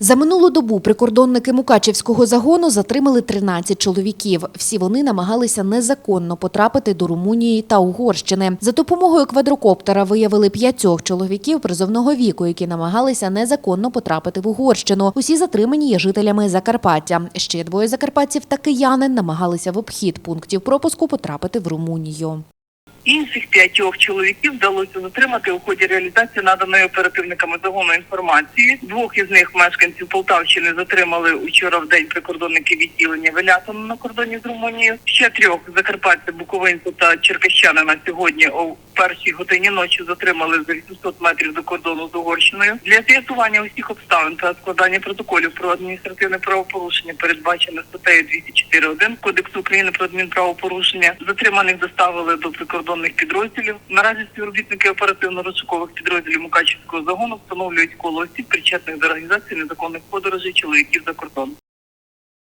За минулу добу прикордонники Мукачевського загону затримали 13 чоловіків. Всі вони намагалися незаконно потрапити до Румунії та Угорщини. За допомогою квадрокоптера виявили п'ятьох чоловіків призовного віку, які намагалися незаконно потрапити в Угорщину. Усі затримані є жителями Закарпаття. Ще двоє закарпатців та киянин намагалися в обхід пунктів пропуску потрапити в Румунію. Інших п'ятьох чоловіків вдалося затримати у ході реалізації наданої оперативниками загону інформації. Двох із них мешканців Полтавщини затримали учора в день прикордонники відділення Велятина на кордоні з Румунією. Ще трьох закарпатця, буковинця та черкащанина сьогодні о першій годині ночі затримали за 800 метрів до кордону з Угорщиною. Для з'ясування усіх обставин та складання протоколів про адміністративне правопорушення передбачене статтею 204.1 Кодексу України про адмінправопорушення. Затриманих доставили до прикордонних підрозділів. Наразі співробітники оперативно-розшукових підрозділів Мукачівського загону встановлюють коло осіб, причетних до організації незаконних подорожей чоловіків за кордон.